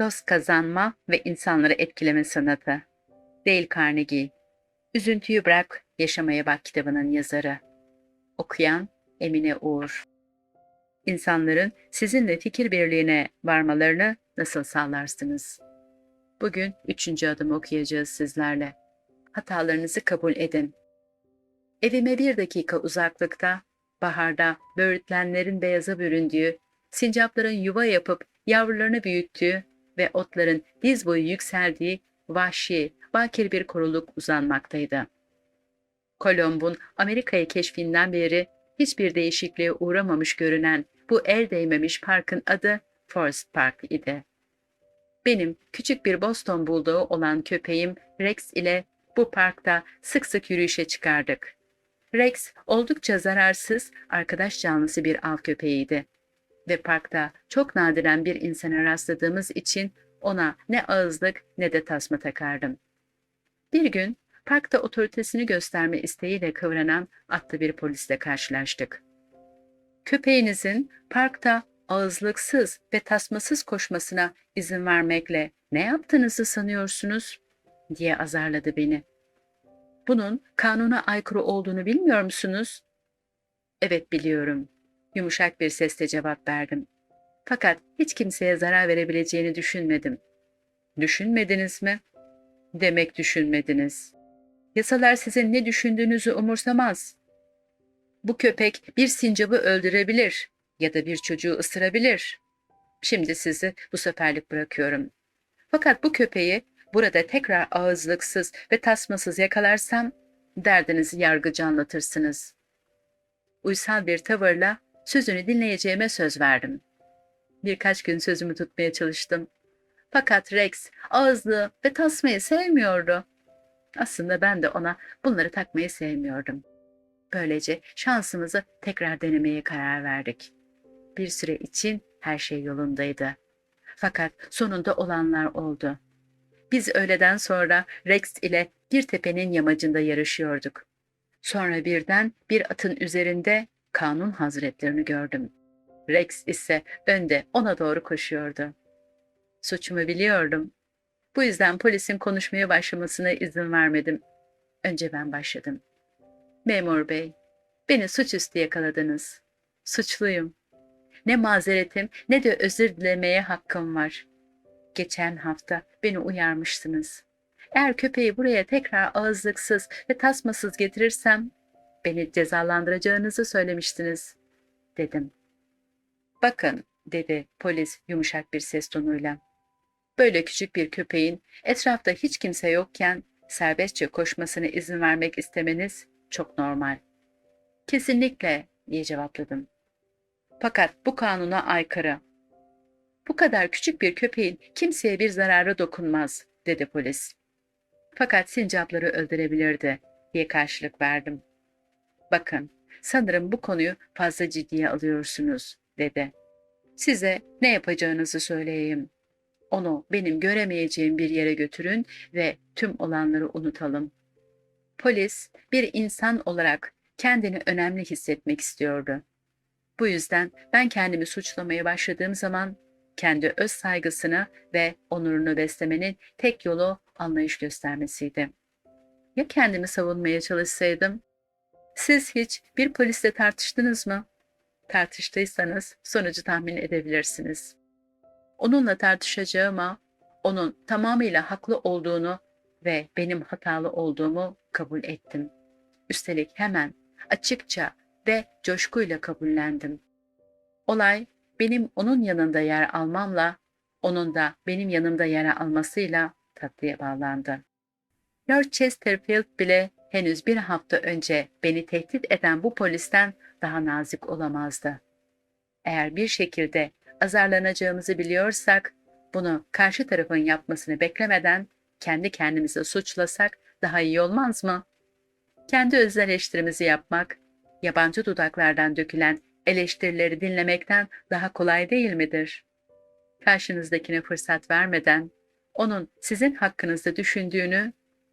Dost kazanma ve insanları etkileme sanatı. Dale Carnegie. Üzüntüyü bırak, yaşamaya bak kitabının yazarı. Okuyan Emine Uğur. İnsanların sizinle fikir birliğine varmalarını nasıl sağlarsınız? Bugün üçüncü adımı okuyacağız sizlerle. Hatalarınızı kabul edin. Evime bir dakika uzaklıkta, baharda böğürtlenlerin beyaza büründüğü, sincapların yuva yapıp yavrularını büyüttüğü ve otların diz boyu yükseldiği vahşi, bakir bir koruluk uzanmaktaydı. Kolomb'un Amerika'yı keşfinden beri hiçbir değişikliğe uğramamış görünen bu el değmemiş parkın adı Forest Park idi. Benim küçük bir Boston bulduğu olan köpeğim Rex ile bu parkta sık sık yürüyüşe çıkardık. Rex oldukça zararsız, arkadaş canlısı bir av köpeğiydi. Ve parkta çok nadiren bir insana rastladığımız için ona ne ağızlık ne de tasma takardım. Bir gün parkta otoritesini gösterme isteğiyle kıvranan atlı bir polisle karşılaştık. Köpeğinizin parkta ağızlıksız ve tasmasız koşmasına izin vermekle ne yaptığınızı sanıyorsunuz? diye azarladı beni. Bunun kanuna aykırı olduğunu bilmiyor musunuz? Evet biliyorum. Yumuşak bir sesle cevap verdim. Fakat hiç kimseye zarar verebileceğini düşünmedim. Düşünmediniz mi? Demek düşünmediniz. Yasalar sizin ne düşündüğünüzü umursamaz. Bu köpek bir sincabı öldürebilir ya da bir çocuğu ısırabilir. Şimdi sizi bu seferlik bırakıyorum. Fakat bu köpeği burada tekrar ağızlıksız ve tasmasız yakalarsam derdinizi yargıcı anlatırsınız. Uysal bir tavırla sözünü dinleyeceğime söz verdim. Birkaç gün sözümü tutmaya çalıştım. Fakat Rex ağızlığı ve tasmayı sevmiyordu. Aslında ben de ona bunları takmayı sevmiyordum. Böylece şansımızı tekrar denemeye karar verdik. Bir süre için her şey yolundaydı. Fakat sonunda olanlar oldu. Biz öğleden sonra Rex ile bir tepenin yamacında yarışıyorduk. Sonra birden bir atın üzerinde kanun hazretlerini gördüm. Rex ise önde ona doğru koşuyordu. Suçumu biliyordum. Bu yüzden polisin konuşmaya başlamasına izin vermedim. Önce ben başladım. Memur bey, beni suçüstü yakaladınız. Suçluyum. Ne mazeretim ne de özür dilemeye hakkım var. Geçen hafta beni uyarmıştınız. Eğer köpeği buraya tekrar ağızlıksız ve tasmasız getirirsem beni cezalandıracağınızı söylemiştiniz, dedim. Bakın, dedi polis yumuşak bir ses tonuyla. Böyle küçük bir köpeğin etrafta hiç kimse yokken serbestçe koşmasına izin vermek istemeniz çok normal. Kesinlikle, diye cevapladım. Fakat bu kanuna aykırı. Bu kadar küçük bir köpeğin kimseye bir zararı dokunmaz, dedi polis. Fakat sincapları öldürebilirdi, diye karşılık verdim. Bakın, sanırım bu konuyu fazla ciddiye alıyorsunuz, dedi. Size ne yapacağınızı söyleyeyim. Onu benim göremeyeceğim bir yere götürün ve tüm olanları unutalım. Polis bir insan olarak kendini önemli hissetmek istiyordu. Bu yüzden ben kendimi suçlamaya başladığım zaman kendi öz saygısını ve onurunu beslemenin tek yolu anlayış göstermesiydi. Ya kendimi savunmaya çalışsaydım? Siz hiç bir polisle tartıştınız mı? Tartıştıysanız sonucu tahmin edebilirsiniz. Onunla tartışacağıma onun tamamıyla haklı olduğunu ve benim hatalı olduğumu kabul ettim. Üstelik hemen açıkça ve coşkuyla kabullendim. Olay benim onun yanında yer almamla, onun da benim yanımda yer almasıyla tatlıya bağlandı. Lord Chesterfield bile henüz bir hafta önce beni tehdit eden bu polisten daha nazik olamazdı. Eğer bir şekilde azarlanacağımızı biliyorsak, bunu karşı tarafın yapmasını beklemeden kendi kendimizi suçlasak daha iyi olmaz mı? Kendi öz eleştirimizi yapmak, yabancı dudaklardan dökülen eleştirileri dinlemekten daha kolay değil midir? Karşınızdakine fırsat vermeden, onun sizin hakkınızda düşündüğünü,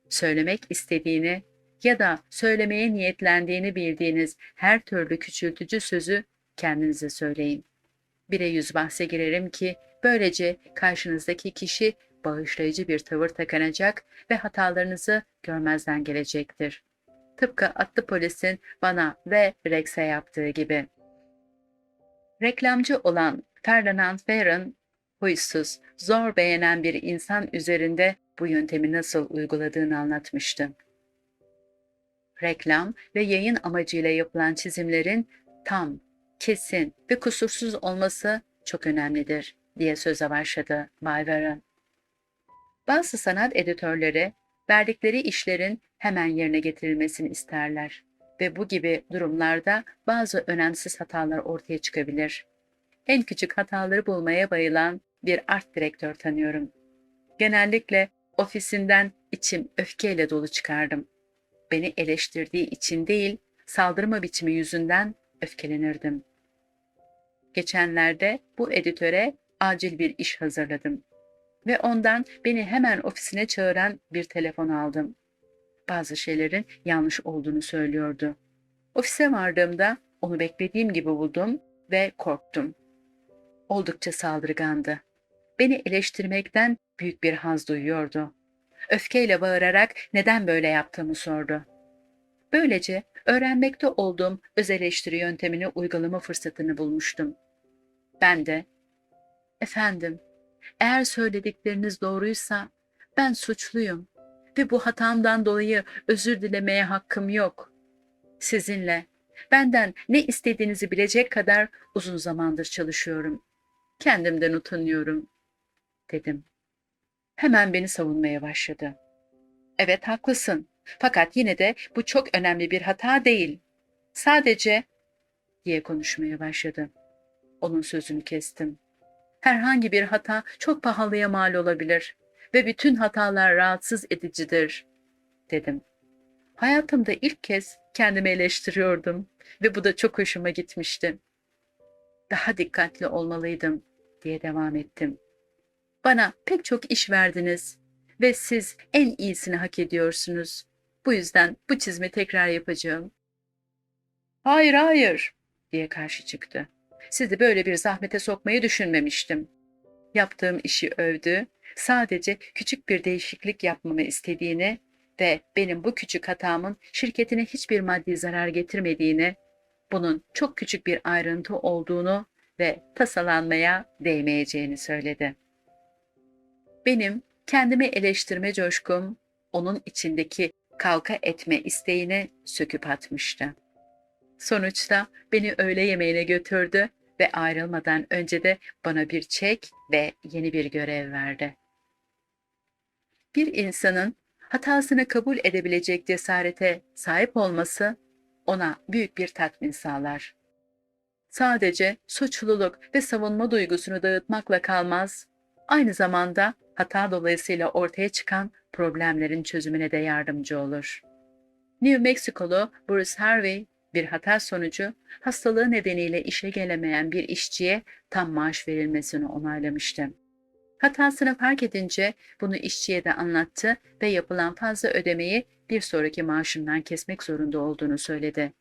söylemek istediğini ya da söylemeye niyetlendiğini bildiğiniz her türlü küçültücü sözü kendinize söyleyin. Bire yüz bahse girerim ki Böylece karşınızdaki kişi bağışlayıcı bir tavır takınacak ve hatalarınızı görmezden gelecektir. Tıpkı atlı polisin bana ve Rex'e yaptığı gibi. Reklamcı olan Ferdinand Warren, huysuz, zor beğenen bir insan üzerinde bu yöntemi nasıl uyguladığını anlatmıştı. Reklam ve yayın amacıyla yapılan çizimlerin tam, kesin ve kusursuz olması çok önemlidir diye söze başladı Bay Warren. Bazı sanat editörleri verdikleri işlerin hemen yerine getirilmesini isterler ve bu gibi durumlarda bazı önemsiz hatalar ortaya çıkabilir. En küçük hataları bulmaya bayılan bir art direktör tanıyorum. Genellikle ofisinden içim öfkeyle dolu çıkardım. Beni eleştirdiği için değil, saldırma biçimi yüzünden öfkelenirdim. Geçenlerde bu editöre acil bir iş hazırladım ve ondan beni hemen ofisine çağıran bir telefon aldım. Bazı şeylerin yanlış olduğunu söylüyordu. Ofise vardığımda onu beklediğim gibi buldum ve korktum. Oldukça saldırgandı. Beni eleştirmekten büyük bir haz duyuyordu. Öfkeyle bağırarak neden böyle yaptığımı sordu. Böylece öğrenmekte olduğum öz eleştiri yöntemini uygulama fırsatını bulmuştum. Ben de, efendim, eğer söyledikleriniz doğruysa ben suçluyum ve bu hatamdan dolayı özür dilemeye hakkım yok. Sizinle, benden ne istediğinizi bilecek kadar uzun zamandır çalışıyorum. Kendimden utanıyorum, dedim. Hemen beni savunmaya başladı. Evet haklısın. Fakat yine de bu çok önemli bir hata değil. Sadece diye konuşmaya başladı. Onun sözünü kestim. Herhangi bir hata çok pahalıya mal olabilir ve bütün hatalar rahatsız edicidir, dedim. Hayatımda ilk kez kendimi eleştiriyordum ve bu da çok hoşuma gitmişti. Daha dikkatli olmalıydım, diye devam ettim. Bana pek çok iş verdiniz ve siz en iyisini hak ediyorsunuz. Bu yüzden bu çizimi tekrar yapacağım. Hayır, hayır, diye karşı çıktı. Sizi böyle bir zahmete sokmayı düşünmemiştim. Yaptığım işi övdü, sadece küçük bir değişiklik yapmamı istediğini ve benim bu küçük hatamın şirketine hiçbir maddi zarar getirmediğini, bunun çok küçük bir ayrıntı olduğunu ve tasalanmaya değmeyeceğini söyledi. Benim kendimi eleştirme coşkum onun içindeki kavga etme isteğini söküp atmıştı. Sonuçta beni öğle yemeğine götürdü ve ayrılmadan önce de bana bir çek ve yeni bir görev verdi. Bir insanın hatasını kabul edebilecek cesarete sahip olması ona büyük bir tatmin sağlar. Sadece suçluluk ve savunma duygusunu dağıtmakla kalmaz, aynı zamanda hata dolayısıyla ortaya çıkan problemlerin çözümüne de yardımcı olur. New Mexico'lu Bruce Harvey bir hata sonucu hastalığı nedeniyle işe gelemeyen bir işçiye tam maaş verilmesini onaylamıştı. Hatasını fark edince bunu işçiye de anlattı ve yapılan fazla ödemeyi bir sonraki maaşından kesmek zorunda olduğunu söyledi.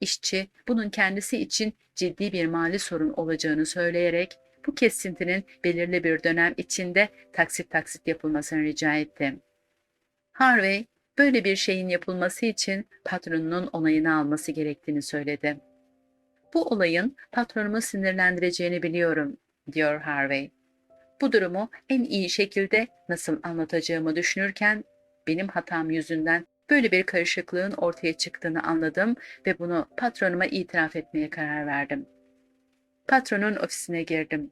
İşçi bunun kendisi için ciddi bir mali sorun olacağını söyleyerek bu kesintinin belirli bir dönem içinde taksit taksit yapılmasını rica etti. Harvey, böyle bir şeyin yapılması için patronunun onayını alması gerektiğini söyledi. Bu olayın patronumu sinirlendireceğini biliyorum, diyor Harvey. Bu durumu en iyi şekilde nasıl anlatacağımı düşünürken benim hatam yüzünden böyle bir karışıklığın ortaya çıktığını anladım ve bunu patronuma itiraf etmeye karar verdim. Patronun ofisine girdim.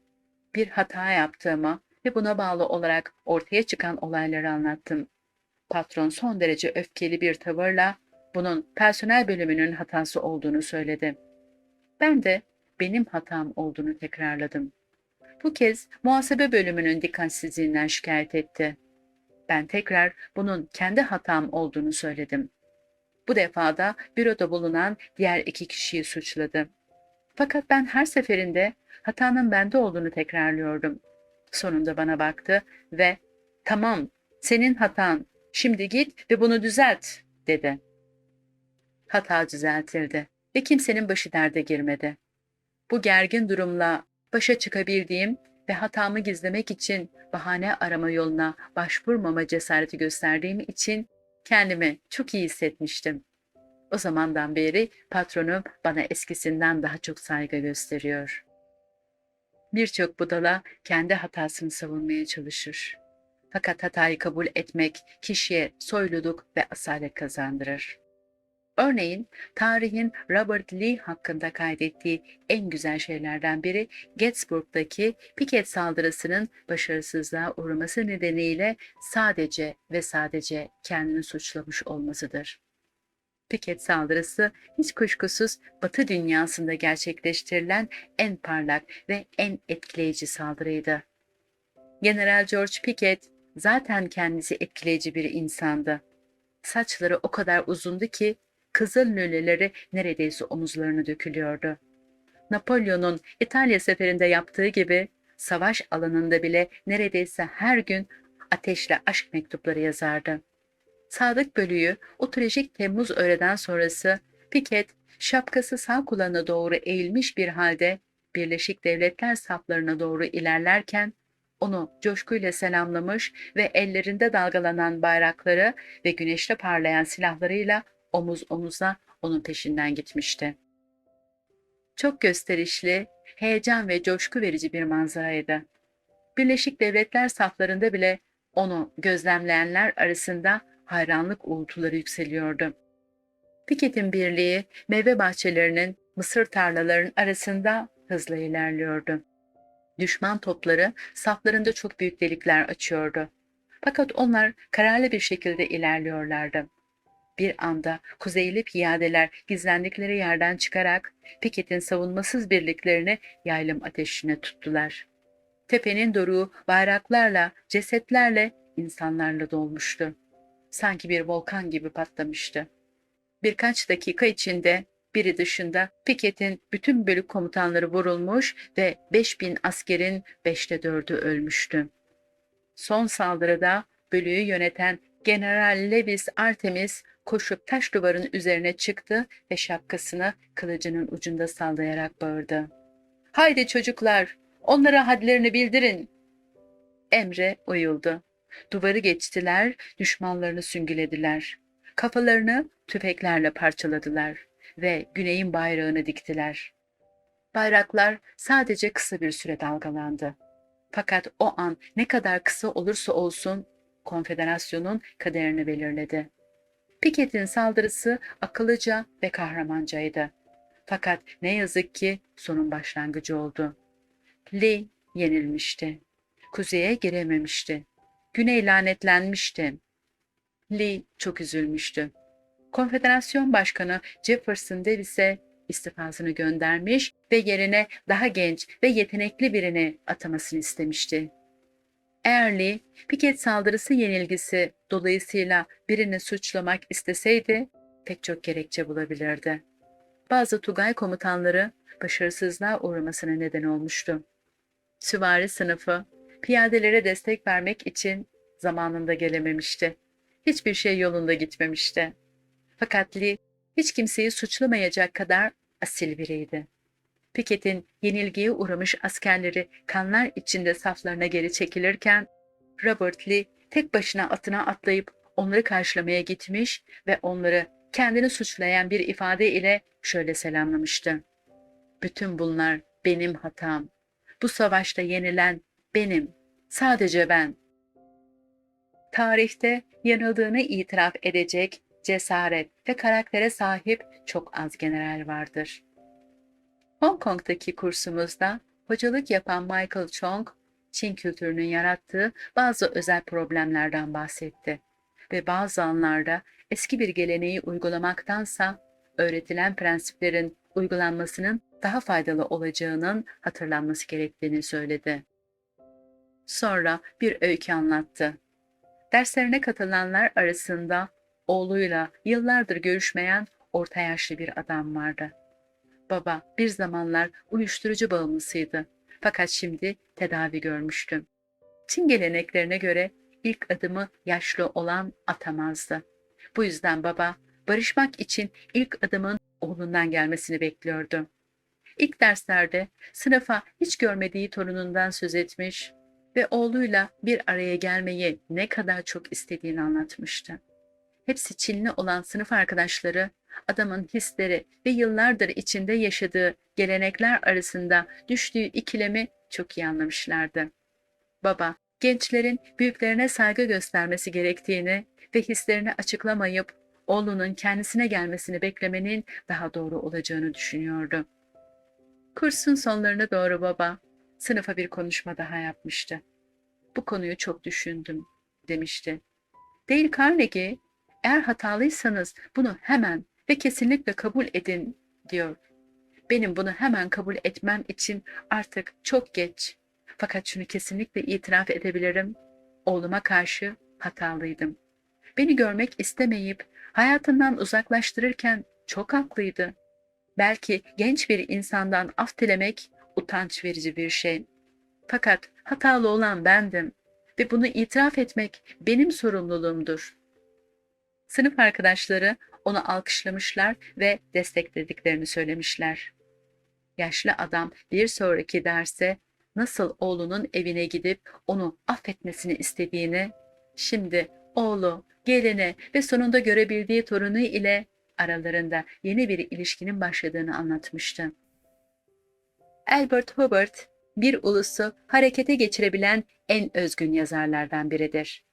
Bir hata yaptığımı ve buna bağlı olarak ortaya çıkan olayları anlattım. Patron son derece öfkeli bir tavırla bunun personel bölümünün hatası olduğunu söyledi. Ben de benim hatam olduğunu tekrarladım. Bu kez muhasebe bölümünün dikkatsizliğinden şikayet etti. Ben tekrar bunun kendi hatam olduğunu söyledim. Bu defa da büroda bulunan diğer iki kişiyi suçladı. Fakat ben her seferinde hatanın bende olduğunu tekrarlıyordum. Sonunda bana baktı ve "Tamam, senin hatan. Şimdi git ve bunu düzelt." dedi. Hata düzeltildi ve kimsenin başı derde girmedi. Bu gergin durumla başa çıkabildiğim ve hatamı gizlemek için bahane arama yoluna başvurmama cesareti gösterdiğim için kendimi çok iyi hissetmiştim. O zamandan beri patronum bana eskisinden daha çok saygı gösteriyor. Birçok budala kendi hatasını savunmaya çalışır. Fakat hatayı kabul etmek kişiye soyluluk ve asalet kazandırır. Örneğin tarihin Robert Lee hakkında kaydettiği en güzel şeylerden biri Gettysburg'daki piket saldırısının başarısızlığa uğraması nedeniyle sadece ve sadece kendini suçlamış olmasıdır. Piket saldırısı hiç kuşkusuz Batı dünyasında gerçekleştirilen en parlak ve en etkileyici saldırıydı. General George Pickett zaten kendisi etkileyici bir insandı. Saçları o kadar uzundu ki kızıl lüleleri neredeyse omuzlarına dökülüyordu. Napolyon'un İtalya seferinde yaptığı gibi savaş alanında bile neredeyse her gün ateşle aşk mektupları yazardı. Sadık Bölü'yü o trajik Temmuz öğleden sonrası Piket şapkası sağ kulağına doğru eğilmiş bir halde Birleşik Devletler saflarına doğru ilerlerken onu coşkuyla selamlamış ve ellerinde dalgalanan bayrakları ve güneşte parlayan silahlarıyla omuz omuza onun peşinden gitmişti. Çok gösterişli, heyecan ve coşku verici bir manzaraydı. Birleşik Devletler saflarında bile onu gözlemleyenler arasında hayranlık uğultuları yükseliyordu. Piket'in birliği meyve bahçelerinin, mısır tarlalarının arasında hızla ilerliyordu. Düşman topları saflarında çok büyük delikler açıyordu. Fakat onlar kararlı bir şekilde ilerliyorlardı. Bir anda kuzeyli piyadeler gizlendikleri yerden çıkarak Piket'in savunmasız birliklerini yaylım ateşine tuttular. Tepenin doruğu bayraklarla, cesetlerle, insanlarla dolmuştu. Sanki bir volkan gibi patlamıştı. Birkaç dakika içinde biri dışında Piket'in bütün bölük komutanları vurulmuş ve 5000 askerin 5'te 4'ü ölmüştü. Son saldırıda bölüğü yöneten General Lewis Artemis koşup taş duvarın üzerine çıktı ve şapkasını kılıcının ucunda sallayarak bağırdı. Haydi çocuklar, onlara hadlerini bildirin. Emre uyuldu. Duvarı geçtiler, düşmanlarını süngülediler. Kafalarını tüfeklerle parçaladılar ve güneyin bayrağını diktiler. Bayraklar sadece kısa bir süre dalgalandı. Fakat o an ne kadar kısa olursa olsun konfederasyonun kaderini belirledi. Piket'in saldırısı akıllıca ve kahramancaydı. Fakat ne yazık ki sonun başlangıcı oldu. Lee yenilmişti. Kuzeye girememişti. Güney lanetlenmişti. Lee çok üzülmüştü. Konfederasyon Başkanı Jefferson Davis'e istifasını göndermiş ve yerine daha genç ve yetenekli birini atamasını istemişti. Eğer Lee, Piket saldırısı yenilgisi dolayısıyla birini suçlamak isteseydi pek çok gerekçe bulabilirdi. Bazı Tugay komutanları başarısızlığa uğramasına neden olmuştu. Süvari sınıfı piyadelere destek vermek için zamanında gelememişti. Hiçbir şey yolunda gitmemişti. Fakat Lee hiç kimseyi suçlamayacak kadar asil biriydi. Piket'in yenilgiye uğramış askerleri kanlar içinde saflarına geri çekilirken Robert Lee tek başına atına atlayıp onları karşılamaya gitmiş ve onları kendini suçlayan bir ifade ile şöyle selamlamıştı. Bütün bunlar benim hatam. Bu savaşta yenilen benim. Sadece ben. Tarihte yanıldığını itiraf edecek cesaret ve karaktere sahip çok az general vardır. Hong Kong'daki kursumuzda hocalık yapan Michael Chong, Çin kültürünün yarattığı bazı özel problemlerden bahsetti ve bazı anlarda eski bir geleneği uygulamaktansa öğretilen prensiplerin uygulanmasının daha faydalı olacağının hatırlanması gerektiğini söyledi. Sonra bir öykü anlattı. Derslerine katılanlar arasında oğluyla yıllardır görüşmeyen orta yaşlı bir adam vardı. Baba bir zamanlar uyuşturucu bağımlısıydı. Fakat şimdi tedavi görmüştü. Çin geleneklerine göre ilk adımı yaşlı olan atamazdı. Bu yüzden baba barışmak için ilk adımın oğlundan gelmesini bekliyordu. İlk derslerde sınıfa hiç görmediği torunundan söz etmiş ve oğluyla bir araya gelmeyi ne kadar çok istediğini anlatmıştı. Hepsi Çinli olan sınıf arkadaşları adamın hisleri ve yıllardır içinde yaşadığı gelenekler arasında düştüğü ikilemi çok iyi anlamışlardı. Baba, gençlerin büyüklerine saygı göstermesi gerektiğini ve hislerini açıklamayıp oğlunun kendisine gelmesini beklemenin daha doğru olacağını düşünüyordu. Kursun sonlarına doğru baba sınıfa bir konuşma daha yapmıştı. Bu konuyu çok düşündüm demişti. Dale Carnegie, eğer hatalıysanız bunu hemen ve kesinlikle kabul edin diyor. Benim bunu hemen kabul etmem için artık çok geç. Fakat şunu kesinlikle itiraf edebilirim. Oğluma karşı hatalıydım. Beni görmek istemeyip hayatından uzaklaştırırken çok haklıydı. Belki genç bir insandan af dilemek utanç verici bir şey. Fakat hatalı olan bendim ve bunu itiraf etmek benim sorumluluğumdur. Sınıf arkadaşları onu alkışlamışlar ve desteklediklerini söylemişler. Yaşlı adam bir sonraki derse nasıl oğlunun evine gidip onu affetmesini istediğini, şimdi oğlu, gelini ve sonunda görebildiği torunu ile aralarında yeni bir ilişkinin başladığını anlatmıştı. Albert Hubbard, bir ulusu harekete geçirebilen en özgün yazarlardan biridir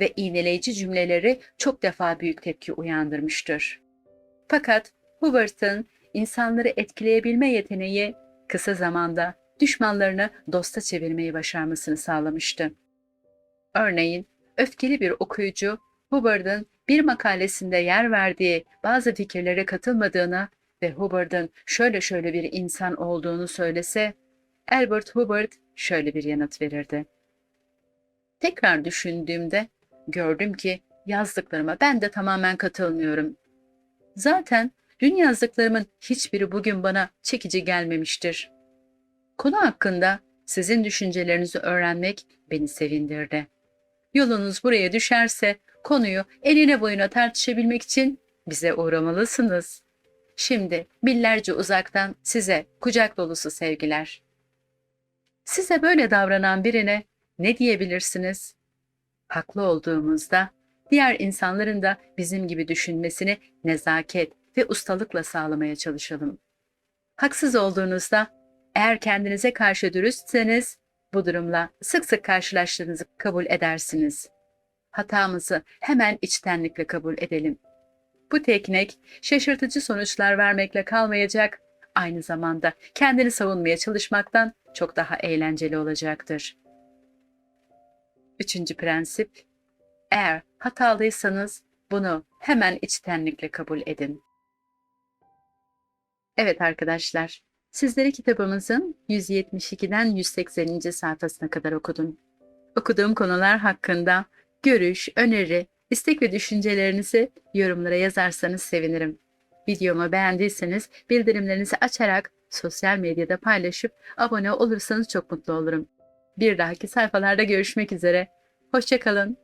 ve iğneleyici cümleleri çok defa büyük tepki uyandırmıştır. Fakat Hubbard'ın insanları etkileyebilme yeteneği kısa zamanda düşmanlarını dosta çevirmeyi başarmasını sağlamıştı. Örneğin öfkeli bir okuyucu Hubbard'ın bir makalesinde yer verdiği bazı fikirlere katılmadığına ve Hubbard'ın şöyle şöyle bir insan olduğunu söylese, Albert Hubbard şöyle bir yanıt verirdi. Tekrar düşündüğümde gördüm ki yazdıklarıma ben de tamamen katılmıyorum. Zaten dün yazdıklarımın hiçbiri bugün bana çekici gelmemiştir. Konu hakkında sizin düşüncelerinizi öğrenmek beni sevindirdi. Yolunuz buraya düşerse konuyu eline boyuna tartışabilmek için bize uğramalısınız. Şimdi millerce uzaktan size kucak dolusu sevgiler. Size böyle davranan birine ne diyebilirsiniz? Haklı olduğumuzda diğer insanların da bizim gibi düşünmesini nezaket ve ustalıkla sağlamaya çalışalım. Haksız olduğunuzda eğer kendinize karşı dürüstseniz bu durumla sık sık karşılaştığınızı kabul edersiniz. Hatamızı hemen içtenlikle kabul edelim. Bu teknik şaşırtıcı sonuçlar vermekle kalmayacak, aynı zamanda kendini savunmaya çalışmaktan çok daha eğlenceli olacaktır. Üçüncü prensip, eğer hatalıysanız bunu hemen içtenlikle kabul edin. Evet arkadaşlar, sizleri kitabımızın 172'den 180. sayfasına kadar okudum. Okuduğum konular hakkında görüş, öneri, istek ve düşüncelerinizi yorumlara yazarsanız sevinirim. Videomu beğendiyseniz bildirimlerinizi açarak sosyal medyada paylaşıp abone olursanız çok mutlu olurum. Bir dahaki sayfalarda görüşmek üzere. Hoşçakalın.